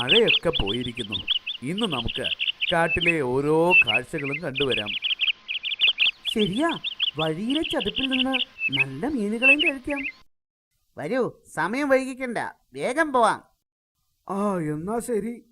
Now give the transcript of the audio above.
മഴയൊക്കെ പോയിരിക്കുന്നു. ഇന്ന് നമുക്ക് കാട്ടിലെ ഓരോ കാഴ്ചകളും കണ്ടുവരാം. ശരിയാ വഴിയിലെ ചതുപ്പിൽ നിന്ന് നല്ല മീനുകളെയും കഴിക്കാം. വരൂ സമയം വൈകിക്കണ്ട. വേഗം പോവാം. ആ എന്നാ ശരി.